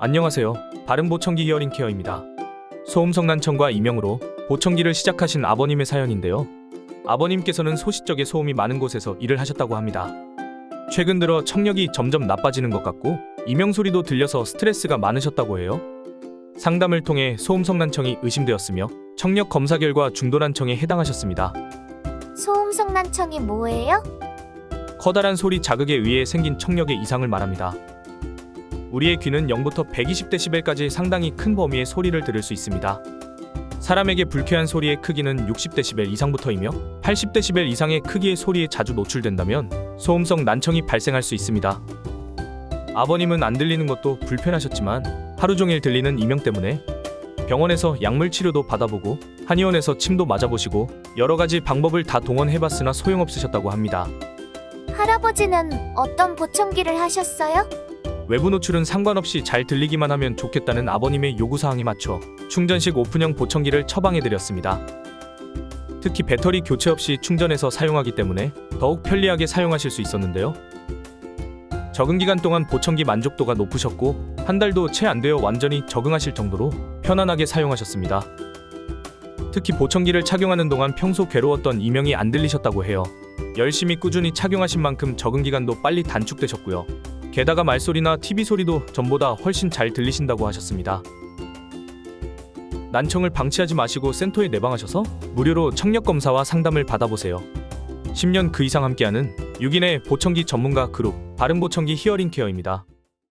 안녕하세요. 바른 보청기 히어링 케어입니다. 소음성 난청과 이명으로 보청기를 시작하신 아버님의 사연인데요. 아버님께서는 소시적에 소음이 많은 곳에서 일을 하셨다고 합니다. 최근 들어 청력이 점점 나빠지는 것 같고 이명 소리도 들려서 스트레스가 많으셨다고 해요. 상담을 통해 소음성 난청이 의심되었으며 청력 검사 결과 중도 난청에 해당하셨습니다. 소음성 난청이 뭐예요? 커다란 소리 자극에 의해 생긴 청력의 이상을 말합니다. 우리의 귀는 0부터 120dB까지 상당히 큰 범위의 소리를 들을 수 있습니다. 사람에게 불쾌한 소리의 크기는 60dB 이상부터이며 80dB 이상의 크기의 소리에 자주 노출된다면 소음성 난청이 발생할 수 있습니다. 아버님은 안 들리는 것도 불편하셨지만 하루 종일 들리는 이명 때문에 병원에서 약물 치료도 받아보고 한의원에서 침도 맞아보시고 여러 가지 방법을 다 동원해봤으나 소용없으셨다고 합니다. 할아버지는 어떤 보청기를 하셨어요? 외부 노출은 상관없이 잘 들리기만 하면 좋겠다는 아버님의 요구사항에 맞춰 충전식 오픈형 보청기를 처방해드렸습니다. 특히 배터리 교체 없이 충전해서 사용하기 때문에 더욱 편리하게 사용하실 수 있었는데요. 적응 기간 동안 보청기 만족도가 높으셨고 한 달도 채 안 되어 완전히 적응하실 정도로 편안하게 사용하셨습니다. 특히 보청기를 착용하는 동안 평소 괴로웠던 이명이 안 들리셨다고 해요. 열심히 꾸준히 착용하신 만큼 적응 기간도 빨리 단축되셨고요. 게다가 말소리나 TV 소리도 전보다 훨씬 잘 들리신다고 하셨습니다. 난청을 방치하지 마시고 센터에 내방하셔서 무료로 청력 검사와 상담을 받아보세요. 10년 그 이상 함께하는 6인의 보청기 전문가 그룹 바른보청기 히어링 케어입니다.